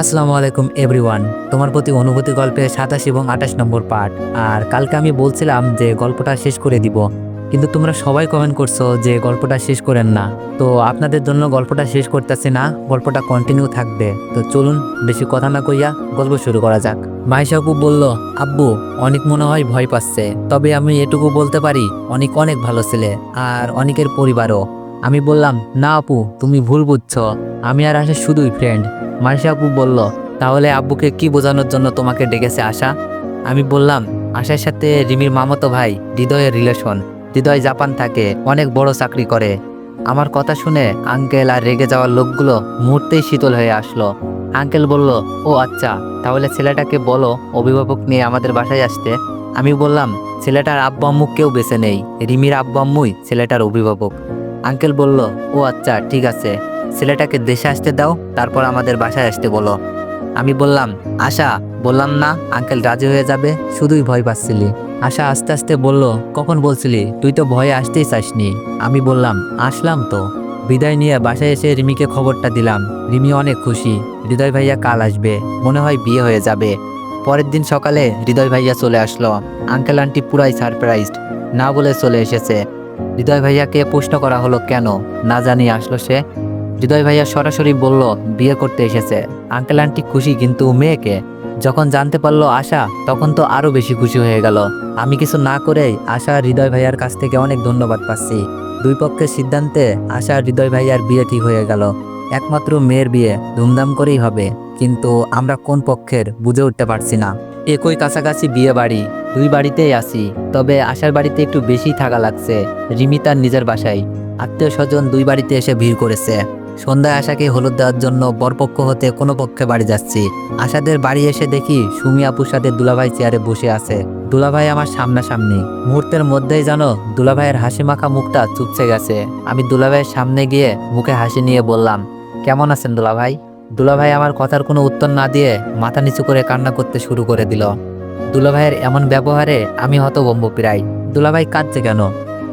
আসসালামু আলাইকুম, এভরিওয়ান। তোমার প্রতি অনুভূতি গল্পে সাতাশ এবং আঠাশ নম্বর পার্ট আর কালকে আমি বলছিলাম যে গল্পটা শেষ করে দিব। কিন্তু তোমরা সবাই কমেন্ট করছ যে গল্পটা শেষ করেন না। তো আপনাদের জন্য গল্পটা শেষ করতেছি না, গল্পটা কন্টিনিউ থাকবে। তো চলুন, বেশি কথা না কইয়া গল্প শুরু করা যাক। মাইশা আপু বলল, আব্বু, অনেক মনে হয় ভয় পাচ্ছে। তবে আমি এটুকু বলতে পারি, অনেক অনেক ভালো ছেলে, আর অনেকের পরিবারও। আমি বললাম, না আপু, তুমি ভুল বুঝছ। আমি আর আশা শুধুই ফ্রেন্ড মাইশা আপু বলল, তাহলে আব্বুকে কি বোঝানোর জন্য তোমাকে ডেকেছে আশা? আমি বললাম, আশার সাথে রিমির মামাতো ভাই হৃদয়ের রিলেশন হৃদয় জাপান থাকে, অনেক বড় চাকরি করে। আমার কথা শুনে আঙ্কেল আর রেগে যাওয়ার লোকগুলো মুহূর্তেই শীতল হয়ে আসলো। আঙ্কেল বলল, ও আচ্ছা তাহলে ছেলেটাকে বলো অভিভাবক নিয়ে আমাদের বাসায় আসতে। আমি বললাম, ছেলেটার আব্বু আম্মু কেউ বেছে নেই। রিমির আব্বু আম্মুই ছেলেটার অভিভাবক। আঙ্কেল বলল, ও আচ্ছা ঠিক আছে। ছেলেটাকে দেশে আসতে দাও, তারপর আমাদের বাসায় আসতে বলো। আমি বললাম, আশা, বললাম না, আঙ্কেল রাজি হয়ে যাবে, শুধুই ভয় পাচ্ছিলি। আশা আস্তে আস্তে বলল, কখন বলছিলি? তুই তো ভয়ে আসতেই চাসনি। আমি বললাম, আসলাম তো। বিদায় নিয়ে বাসায় এসে রিমিকে খবরটা দিলাম। রিমি অনেক খুশি। হৃদয় ভাইয়া কাল আসবে। মনে হয় বিয়ে হয়ে যাবে। পরের দিন সকালে হৃদয় ভাইয়া চলে আসলো। আঙ্কেল আন্টি পুরাই সারপ্রাইজড। না বলে চলে এসেছে। হৃদয় ভাইয়াকে প্রশ্ন করা হলো কেন? না জানি আসলো সে। হৃদয় ভাইয়া সরাসরি বলল, বিয়ে করতে এসেছে। আঙ্কেল আন্টি খুশি, কিন্তু মেয়েকে? যখন জানতে পারল আশা, তখন তো আরও বেশি খুশি হয়ে গেল। আমি কিছু না করেই আশা হৃদয় ভাইয়ার কাছ থেকে অনেক ধন্যবাদ পাচ্ছি। দুই পক্ষের সিদ্ধান্তে আশা হৃদয় ভাইয়ার বিয়ে ঠিক হয়ে গেল। একমাত্র মেয়ের বিয়ে ধুমধাম করেই হবে, কিন্তু আমরা কোন পক্ষের বুঝে উঠতে পারছি না। একই কাছাকাছি বিয়ে বাড়ি, দুই বাড়িতেই আছি, তবে আশার বাড়িতে একটু বেশি থাকা লাগছে। রিমি তার নিজের বাসায়। আত্মীয় স্বজন দুই বাড়িতে এসে ভিড় করেছে। সন্ধ্যায় আশাকে হলুদ দেওয়ার জন্য বরপক্ষ হতে কোনো পক্ষে বাড়ি যাচ্ছি। আশাদের বাড়ি এসে দেখি সুমি আপুর সাথে দুলাভাই চেয়ারে বসে আছে। দুলাভাই আমার সামনাসামনি। মুহূর্তের মধ্যেই জানো দুলাভাইয়ের হাসি মাখা মুখটা চুপসে গেছে। আমি দুলাভাইয়ের সামনে গিয়ে মুখে হাসি নিয়ে বললাম, কেমন আছেন দুলাভাই? দুলাভাই আমার কথার কোনো উত্তর না দিয়ে মাথা নিচু করে কান্না করতে শুরু করে দিল। দুলাভাইয়ের এমন ব্যবহারে আমি হতভম্ব প্রায়। দুলাভাই কাঁদছে কেন?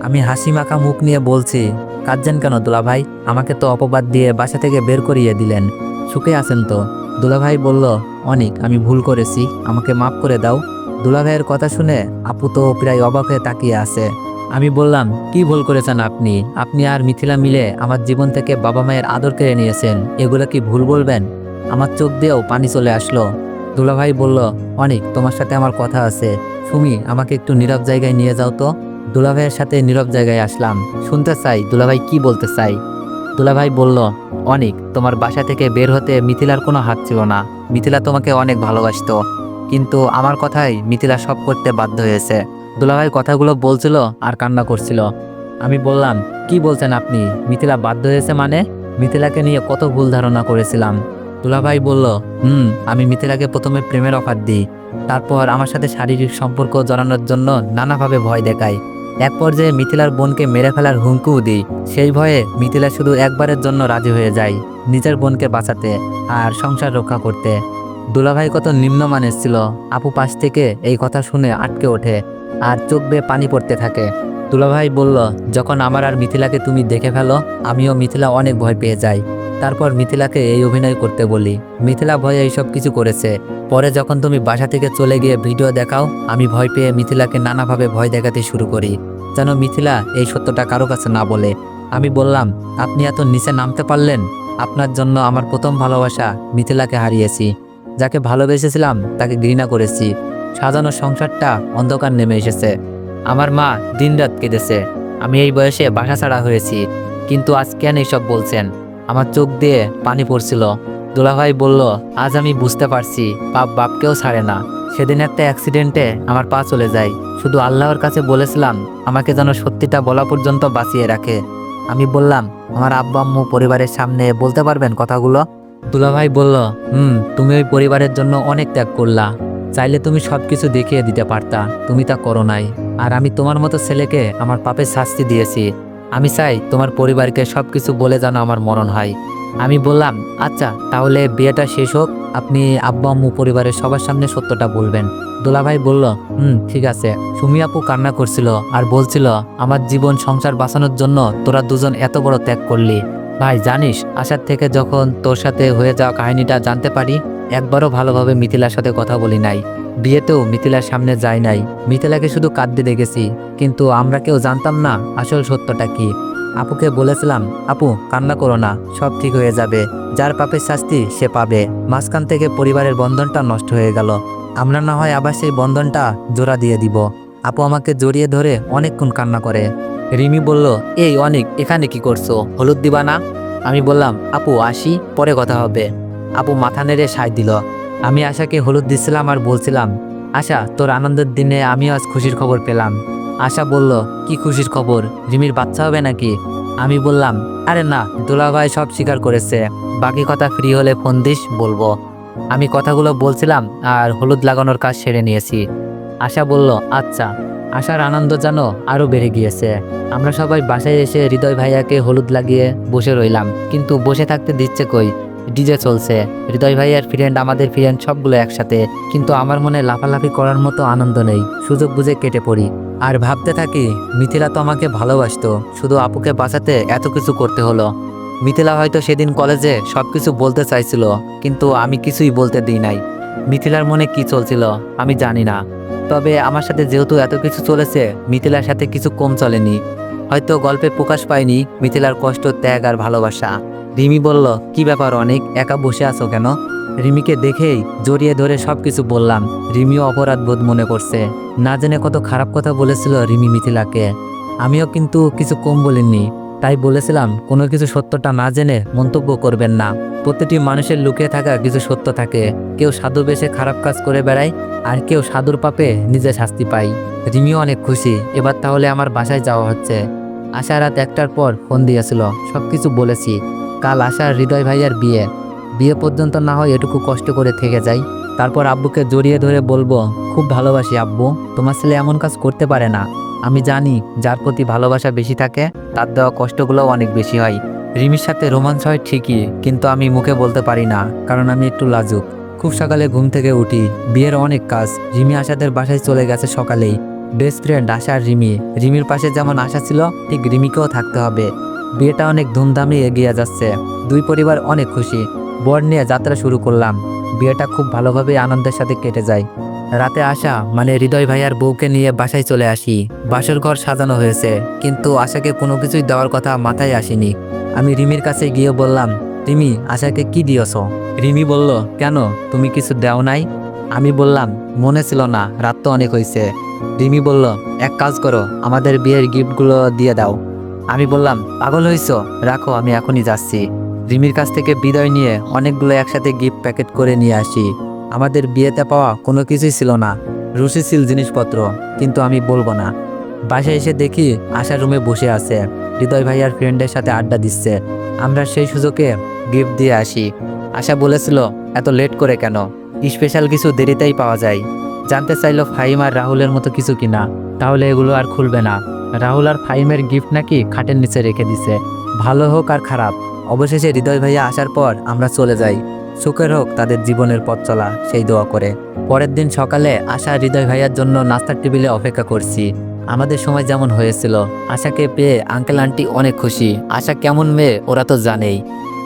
আমি হাসি মাখা মুখ নিয়ে বলছি কাঁদছেন কেন দুলাভাই? আমাকে তো অপবাদ দিয়ে বাসা থেকে বের করিয়ে দিলেন। সুখে আছেন তো? দুলাভাই বলল, অনেক, আমি ভুল করেছি, আমাকে মাফ করে দাও। দুলাভাইয়ের কথা শুনে আপু তো প্রায় অবাক হয়ে তাকিয়ে আছে। আমি বললাম, কি ভুল করেছেন আপনি? আপনি আর মিথিলা মিলে আমার জীবন থেকে বাবা মায়ের আদর কেড়ে নিয়েছেন। এগুলো কি ভুল বলবেন? আমার চোখ দিয়েও পানি চলে আসলো। দুলাভাই বলল, অনেক, তোমার সাথে আমার কথা আছে। সুমি, আমাকে একটু নীরব জায়গায় নিয়ে যাও তো। দুলাভাইয়ের সাথে নীরব জায়গায় আসলাম। শুনতে চাই, দুলাভাই কি বলতে চাই দুলাভাই বলল, অনেক, তোমার বাসা থেকে বের হতে মিথিলার কোনো হাত ছিল না। মিথিলা তোমাকে অনেক ভালোবাসতো। কিন্তু আমার কথাই মিথিলা সব করতে বাধ্য হয়েছে। দুলাভাই কথাগুলো বলছিল আর কান্না করছিল। আমি বললাম, কি বলছেন আপনি? মিথিলা বাধ্য হয়েছে মানে? মিথিলাকে নিয়ে কত ভুল ধারণা করেছিলাম। দুলাভাই বলল, হুম, আমি মিথিলাকে প্রথমে প্রেমের অফার দিই। তারপর আমার সাথে শারীরিক সম্পর্ক জড়ানোর জন্য নানাভাবে ভয় দেখাই এক পর্যায়ে মিথিলার বোনকে মেরে ফেলার হুমকিও দিই। সেই ভয়ে মিথিলা শুধু একবারের জন্য রাজি হয়ে যায় নিজের বোনকে বাঁচাতে আর সংসার রক্ষা করতে। দুলাভাই কত নিম্নমানের ছিল। আপু পাশ থেকে এই কথা শুনে আটকে ওঠে আর চোখ বেয়ে পানি পড়তে থাকে। দুলাভাই বলল, যখন আমার আর মিথিলাকে তুমি দেখে ফেলো, আমিও মিথিলা অনেক ভয় পেয়ে যাই। তারপর মিথিলাকে এই অভিনয় করতে বলি। মিথিলা ভয়ে এইসব কিছু করেছে। পরে যখন তুমি বাসা থেকে চলে গিয়ে ভিডিও দেখাও, আমি ভয় পেয়ে মিথিলাকে নানাভাবে ভয় দেখাতে শুরু করি। যেন মিথিলা এই সত্যটা কারও কাছে না বলে। আমি বললাম, আপনি এত নিচে নামতে পারলেন? আপনার জন্য আমার প্রথম ভালোবাসা মিথিলাকে হারিয়েছি। যাকে ভালোবেসেছিলাম তাকে ঘৃণা করেছি। সাজানো সংসারটা অন্ধকার নেমে এসেছে। আমার মা দিনরাত কেঁদেছে। আমি এই বয়সে বাসা ছাড়া হয়েছি। কিন্তু আজ কেন এইসব বলছেন? আমার চোখ দিয়ে পানি পড়ছিল। দুলাভাই বলল, আজ আমি বুঝতে পারছি, বাপ বাপকেও ছাড়ে না। সেদিন একটা অ্যাক্সিডেন্টে আমার পা চলে যায়। শুধু আল্লাহর কাছে বলেছিলাম, আমাকে যেন সত্যিটা বলা পর্যন্ত বাঁচিয়ে রাখে। আমি বললাম, আমার আব্বা আম্মু পরিবারের সামনে বলতে পারবেন কথাগুলো? দুলাভাই বলল, হুম, তুমি ওই পরিবারের জন্য অনেক ত্যাগ করলা। চাইলে তুমি সব কিছু দেখিয়ে দিতে পারতা। তুমি তা করো নাই। আর আমি তোমার মতো ছেলেকে আমার পাপের শাস্তি দিয়েছি। আমি চাই তোমার পরিবারকে সব কিছু বলে যেন আমার মরণ হয়। আমি বললাম আচ্ছা তাহলে বিয়েটা শেষ হোক, আপনি আব্বা আম্মু পরিবারের সবার সামনে সত্যটা বলবেন। দোলাভাই বলল, হুম, ঠিক আছে। সুমি আপু কান্না করছিল আর বলছিল, আমার জীবন সংসার বাঁচানোর জন্য তোরা দুজন এত বড় ত্যাগ করলি। ভাই, জানিস আসার থেকে যখন তোর সাথে হয়ে যাওয়া কাহিনীটা জানতে পারি, একবারও ভালোভাবে মিথিলার সাথে কথা বলি নাই। বিয়েতেও মিথিলার সামনে যায় নাই। মিথিলাকে শুধু কাঁদতে দেখেছি, কিন্তু আমরা কেউ জানতাম না আসল সত্যটা কি। আপুকে বলেছিলাম, আপু, কান্না করো না, সব ঠিক হয়ে যাবে। যার পাপের শাস্তি সে পাবে। মাঝখান থেকে পরিবারের বন্ধনটা নষ্ট হয়ে গেল। আমরা না হয় আবার সেই বন্ধনটা জোড়া দিয়ে দিব। আপু আমাকে জড়িয়ে ধরে অনেকক্ষণ কান্না করে। রিমি বলল, এই অনেক, এখানে কি করছ? হলুদ দিবা না? আমি বললাম, আপু, আসি, পরে কথা হবে। আপু মাথা নেড়ে সায় দিল। আমি আশাকে হলুদ দিচ্ছিলাম আর বলছিলাম, আশা, তোর আনন্দের দিনে আমিও আজ খুশির খবর পেলাম। আশা বলল, কি খুশির খবর? রিমির বাচ্চা হবে নাকি? আমি বললাম, আরে না, দুলাভাই সব স্বীকার করেছে। বাকি কথা ফ্রি হলে ফোন দিস, বলব। আমি কথাগুলো বলছিলাম আর হলুদ লাগানোর কাজ সেরে নিয়েছি। আশা বলল আচ্ছা আশার আনন্দ যেন আরও বেড়ে গিয়েছে। আমরা সবাই বাসায় এসে হৃদয় ভাইয়াকে হলুদ লাগিয়ে বসে রইলাম, কিন্তু বসে থাকতে দিচ্ছে কই? ডিজে চলছে। হৃদয় ভাইয়ার ফ্রেন্ড আমাদের ফ্রেন্ড সবগুলো একসাথে। কিন্তু আমার মনে লাফালাফি করার মতো আনন্দ নেই। সুযোগ বুঝে কেটে পড়ি। আর ভাবতে থাকি, মিথিলা তো আমাকে ভালোবাসতো। শুধু আপুকে বাঁচাতে এত কিছু করতে হলো। মিথিলা হয়তো সেদিন কলেজে সব কিছু বলতে চাইছিল, কিন্তু আমি কিছুই বলতে দিই নাই। মিথিলার মনে কি চলছিল, আমি জানি না। তবে আমার সাথে যেহেতু এত কিছু চলেছে, মিথিলার সাথে কিছু কম চলেনি। হয়তো গল্পে প্রকাশ পায়নি মিথিলার কষ্ট, ত্যাগ আর ভালোবাসা। রিমি বলল, কি ব্যাপার অনেক? একা বসে আছো কেন? রিমিকে দেখেই জড়িয়ে ধরে সব কিছু বললাম। রিমিও অপরাধ বোধ মনে করছে। না জেনে কত খারাপ কথা বলেছিল রিমি মিথিলাকে। আমিও কিন্তু কিছু কম বলিনি। তাই বলেছিলাম, কোনো কিছু সত্যটা না জেনে মন্তব্য করবেন না। প্রতিটি মানুষের লুকিয়ে থাকা কিছু সত্য থাকে। কেউ সাধু বেশে খারাপ কাজ করে বেড়ায়, আর কেউ সাধুর পাপে নিজে শাস্তি পায়। রিমিও অনেক খুশি। এবার তাহলে আমার বাসায় যাওয়া হচ্ছে। আশা রাত একটার পর ফোন দিয়েছিল। সব কিছু বলেছি। কাল আশার হৃদয় ভাইয়ার বিয়ে। বিয়ে পর্যন্ত না হয় এটুকু কষ্ট করে থেকে যাই। তারপর আব্বুকে জড়িয়ে ধরে বলব, খুব ভালোবাসি আব্বু, তোমার ছেলে এমন কাজ করতে পারে না। আমি জানি যার প্রতি ভালোবাসা বেশি থাকে, তার দেওয়া কষ্টগুলোও অনেক বেশি হয়। রিমির সাথে রোমান্স হয় ঠিকই, কিন্তু আমি মুখে বলতে পারি না, কারণ আমি একটু লাজুক। খুব সকালে ঘুম থেকে উঠি, বিয়ের অনেক কাজ। রিমি আশাদের বাসায় চলে গেছে সকালেই। বেস্ট ফ্রেন্ড আশা আর রিমি। রিমির পাশে যেমন আশা ছিল, ঠিক রিমিকেও থাকতে হবে। বিয়েটা অনেক ধুমধামে এগিয়ে যাচ্ছে। দুই পরিবার অনেক খুশি। বর নিয়ে যাত্রা শুরু করলাম। বিয়েটা খুব ভালোভাবে আনন্দের সাথে কেটে যায়। রাতে আসা মানে হৃদয় ভাইয়ার বউকে নিয়ে বাসায় চলে আসি। বাসর ঘর সাজানো হয়েছে, কিন্তু আশাকে কোনো কিছুই দেওয়ার কথা মাথায় আসেনি। আমি রিমির কাছে গিয়ে বললাম, রিমি, আশাকে কি দিয়েছ? রিমি বলল, কেন? তুমি কিছু দেও নাই? আমি বললাম, মনে ছিল না, রাত তো অনেক হয়েছে। রিমি বলল, এক কাজ করো, আমাদের বিয়ের গিফটগুলো দিয়ে দাও। আমি বললাম, পাগল হইছ? রাখো, আমি এখনই যাচ্ছি। রিমির কাছ থেকে বিদায় নিয়ে অনেকগুলো একসাথে গিফট প্যাকেট করে নিয়ে আসি। আমাদের বিয়েতে পাওয়া কোনো কিছুই ছিল না। রুশি রুচিশীল জিনিসপত্র, কিন্তু আমি বলব না। বাসায় এসে দেখি আশার রুমে বসে আছে। হৃদয় ভাইয়ার ফ্রেন্ডের সাথে আড্ডা দিচ্ছে। আমরা সেই সুযোগে গিফট দিয়ে আসি। আশা বলেছিল, এত লেট করে কেন? স্পেশাল কিছু দেরিতেই পাওয়া যায়। জানতে চাইলো ফাহিম আর রাহুলের মতো কিছু কিনা। তাহলে এগুলো আর খুলবে না। রাহুল আর ফাইমের গিফট নাকি খাটের নিচে রেখে দিছে। ভালো হোক আর খারাপ, অবশেষে হৃদয় ভাইয়া আসার পর আমরা চলে যাই। সুখের হোক তাদের জীবনের পথ চলা, সেই দোয়া করে। পরের দিন সকালে আশা হৃদয় ভাইয়ার জন্য নাস্তার টেবিলে অপেক্ষা করছি। আমাদের সময় যেমন হয়েছিল, আশাকে পেয়ে আঙ্কেল আন্টি অনেক খুশি। আশা কেমন মেয়ে, ওরা তো জানেই।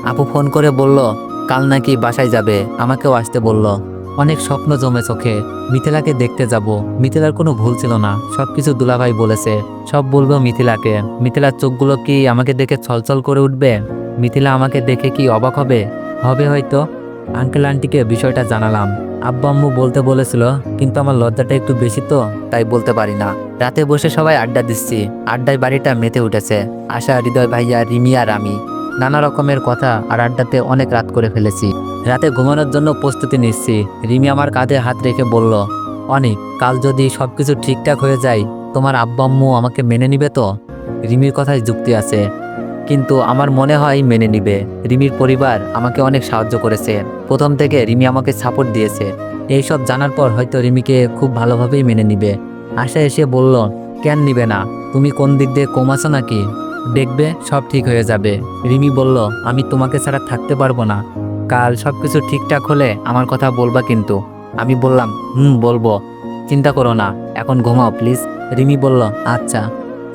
আপু ফোন করে বলল, কাল নাকি বাসায় যাবে? আমাকেও আসতে বলল। অনেক স্বপ্ন জমে চোখে। মিথিলাকে দেখতে যাব। মিথিলার কোনো ভুল ছিল না। সব কিছু দুলাভাই বলেছে। সব বলব মিথিলাকে। মিথিলার চোখগুলো কি আমাকে দেখে ছলছল করে উঠবে? মিথিলা আমাকে দেখে কি অবাক হবে? হবে হয়তো। আঙ্কেল আন্টিকে বিষয়টা জানালাম। আব্বা আম্মু বলতে বলেছিল, কিন্তু আমার লজ্জাটা একটু বেশি তো, তাই বলতে পারি না। রাতে বসে সবাই আড্ডা দিচ্ছি। আড্ডায় বাড়িটা মেতে উঠেছে। আশা, হৃদয় ভাইয়া, রিমি আর আমি। নানা রকমের কথা আর আড্ডাতে অনেক রাত করে ফেলেছি। রাতে ঘুমানোর জন্য প্রস্তুতি নিচ্ছি। রিমি আমার কাঁধে হাত রেখে বলল অনেক কাল যদি সব কিছু ঠিকঠাক হয়ে যায়, তোমার আব্বা আম্মু আমাকে মেনে নিবে তো? রিমির কথায় যুক্তি আছে, কিন্তু আমার মনে হয় মেনে নিবে। রিমির পরিবার আমাকে অনেক সাহায্য করেছে। প্রথম থেকে রিমি আমাকে সাপোর্ট দিয়েছে। এইসব জানার পর হয়তো রিমিকে খুব ভালোভাবেই মেনে নিবে। আশা এসে বলল, কেন নিবে না? তুমি কোন দিক দিয়ে কম আছো নাকি? দেখবে সব ঠিক হয়ে যাবে। রিমি বলল, আমি তোমাকে ছাড়া থাকতে পারব না। কাল সব কিছু ঠিকঠাক হলে আমার কথা বলবা কিন্তু। আমি বললাম, হুম, বলব। চিন্তা করো না, এখন ঘুমাও, প্লিজ। রিমি বলল আচ্ছা।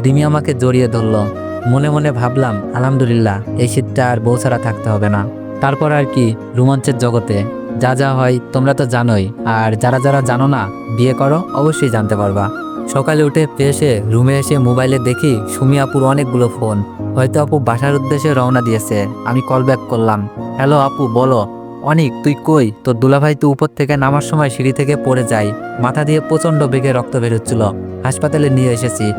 রিমি আমাকে জড়িয়ে ধরলো। মনে মনে ভাবলাম, আলহামদুলিল্লাহ, এই শীতটা আর বউ ছাড়া থাকতে হবে না। তারপর আর কি, রোমাঞ্চের জগতে। যা যা হয়, তোমরা তো জানোই। আর যারা যারা জানো না, বিয়ে করো, অবশ্যই জানতে পারবা। সকালে উঠে এসে রুমে এসে মোবাইলে দেখি সুমি আপুর অনেকগুলো ফোন হয়তো আপু বাসার উদ্দেশ্যে রওনা দিয়েছে। আমি কল ব্যাক করলাম। হ্যালো আপু, বলো। অনিক, তুই কই? তোর দুলাভাই তো উপর থেকে নামার সময় সিঁড়ি থেকে পড়ে যায়। মাথা দিয়ে প্রচণ্ড বেগে রক্ত বেরোচ্ছিল। হাসপাতালে নিয়ে এসেছি।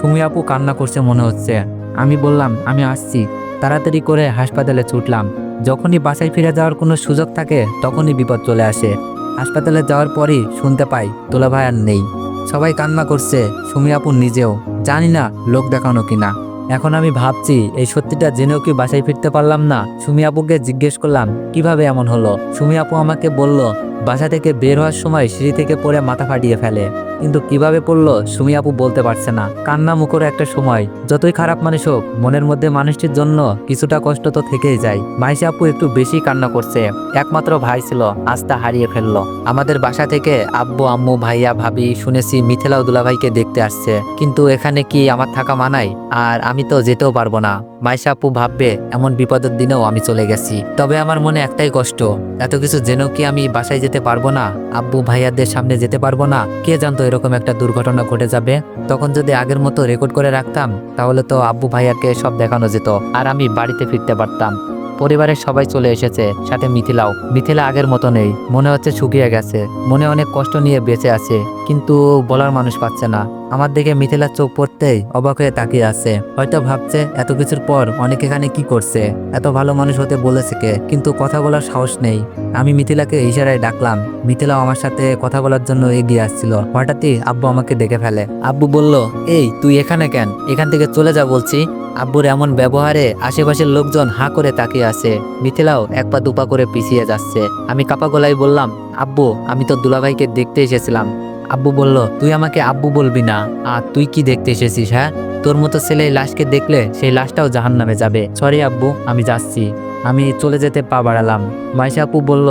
সুমি আপু কান্না করছে মনে হচ্ছে। আমি বললাম, আমি আসছি। তাড়াতাড়ি করে হাসপাতালে ছুটলাম। যখনই বাসায় ফিরে যাওয়ার কোনো সুযোগ থাকে, তখনই বিপদ চলে আসে। হাসপাতালে যাওয়ার পরই শুনতে পাই তোলাভাই আর নেই। সবাই কান্না করছে, সুমি আপু নিজেও। জানি না লোক দেখানো কিনা। এখন আমি ভাবছি, এই সত্যিটা জেনেও কি বাসায় ফিরতে পারলাম না? সুমি আপুকে জিজ্ঞেস করলাম, কীভাবে এমন হলো? সুমি আপু আমাকে বলল, বাসা থেকে বের হওয়ার সময় সিঁড়ি থেকে পড়ে মাথা ফাটিয়ে ফেলে। কিন্তু কীভাবে পড়ল, সুমি আপু বলতে পারছে না। কান্না মুখর একটা সময়। যতই খারাপ মানুষ হোক, মনের মধ্যে মানুষটির জন্য কিছুটা কষ্ট তো থেকেই যায়। মাইশা আপু একটু বেশি কান্না করছে। একমাত্র ভাই ছিল, আস্থা হারিয়ে ফেলল। আমাদের বাসা থেকে আব্বু, আম্মু, ভাইয়া, ভাবি শুনেছি মিথিলাও দুলাভাইকে দেখতে আসছে। কিন্তু এখানে কি আমার থাকা মানায়? আর আমি তো যেতেও পারব না। মাইশা আপু ভাববে, এমন বিপদের দিনেও আমি চলে গেছি। তবে আমার মনে একটাই কষ্ট, এত কিছু জেনেও কি আমি বাসায় যেতে পারব না? আব্বু, ভাইয়াদের সামনে যেতে পারব না? কে জানতো এরকম একটা দুর্ঘটনা ঘটে যাবে, তখন যদি আগের মতো রেকর্ড করে রাখতাম, তাহলে তো আব্বু ভাইয়াকে সব দেখানো যেত, আর আমি বাড়িতে ফিরতে পারতাম। পরিবারের সবাই চলে এসেছে, সাথে মিথিলাও। মিথিলা আগের মতো নেই, মনে হচ্ছে শুকিয়ে গেছে, মনে অনেক কষ্ট নিয়ে বেঁচে আছে। কিন্তু বলার মানুষ পাচ্ছে না। আমার দিকে মিথিলার চোখ পড়তেই অবাক হয়ে তাকিয়ে আছে। হয়তো ভাবছে, এত কিছুর পর অনেক এখানে কি করছে? এত ভালো মানুষ হতে বলেছে কে? কিন্তু কথা বলার সাহস নেই। আমি মিথিলাকে ইশারায় ডাকলাম। মিথিলাও আমার সাথে কথা বলার জন্য এগিয়ে আসছিল। হঠাৎই আব্বু আমাকে দেখে ফেলে। আব্বু বলল, এই, তুই এখানে কেন? এখান থেকে চলে যা বলছি। আব্বুর এমন ব্যবহারে আশেপাশের লোকজন হাঁ করে তাকিয়ে আছে। মিথিলাও এক পা দুপা করে পিছিয়ে যাচ্ছে। আমি কাপা গলায় বললাম, আব্বু, আমি তো দুলাভাইকে দেখতে এসেছিলাম। আব্বু বলল, তুই আমাকে আব্বু বলবি না। আর তুই কি দেখতে এসেছিস হ্যাঁ? তোর মতো ছেলে লাশকে দেখলে সেই লাশটাও জাহান নামে যাবে। সরি আব্বু, আমি যাচ্ছি। আমি চলে যেতে পা বাড়ালাম। মাইশা আপু বলল,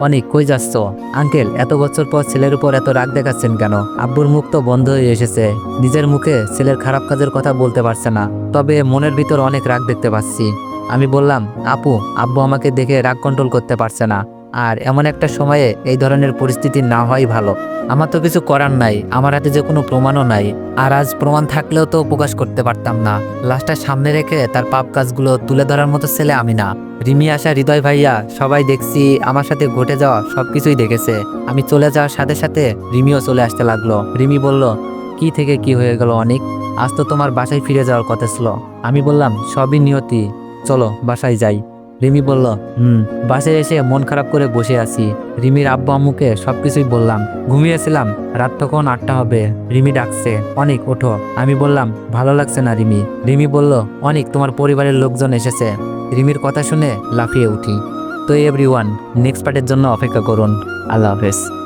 অনেক, কই যাচ্ছ? আঙ্কেল, এত বছর পর ছেলের উপর এত রাগ দেখাচ্ছেন কেন? আব্বুর মুখ তো বন্ধ হয়ে এসেছে। নিজের মুখে ছেলের খারাপ কাজের কথা বলতে পারছে না। তবে মনের ভিতর অনেক রাগ দেখতে পাচ্ছি। আমি বললাম, আপু, আব্বু আমাকে দেখে রাগ কন্ট্রোল করতে পারছে না। আর এমন একটা সময়ে এই ধরনের পরিস্থিতি না হওয়াই ভালো। আমার তো কিছু করার নাই, আমার হাতে যে কোনো প্রমাণও নাই। আর আজ প্রমাণ থাকলেও তো প্রকাশ করতে পারতাম না। লাশটা সামনে রেখে তার পাপ কাজগুলো তুলে ধরার মতো ছেলে আমি না। রিমি আসা হৃদয় ভাইয়া, সবাই দেখছি আমার সাথে ঘটে যাওয়া সবকিছুই দেখেছে। আমি চলে যাওয়ার সাথে সাথে রিমিও চলে আসতে লাগল। রিমি বলল, কি থেকে কি হয়ে গেল অনেক? আজ তো তোমার বাসায় ফিরে যাওয়ার কথা ছিল। আমি বললাম, সবই নিয়তি। চলো, বাসায় যাই। রিমি বলল, হুম বাসে এসে মন খারাপ করে বসে আছি। রিমির আব্বু আম্মুকে সবকিছুই বললাম। ঘুমিয়েছিলাম, রাত তখন আটটা হবে। রিমি ডাকছে, অনেক, ওঠো। আমি বললাম, ভালো লাগছে না রিমি। রিমি বলল, অনেক, তোমার পরিবারের লোকজন এসেছে। রিমির কথা শুনে লাফিয়ে উঠি। তো এভরি ওয়ান নেক্সট পার্টের জন্য অপেক্ষা করুন। আল্লাহ হাফেজ।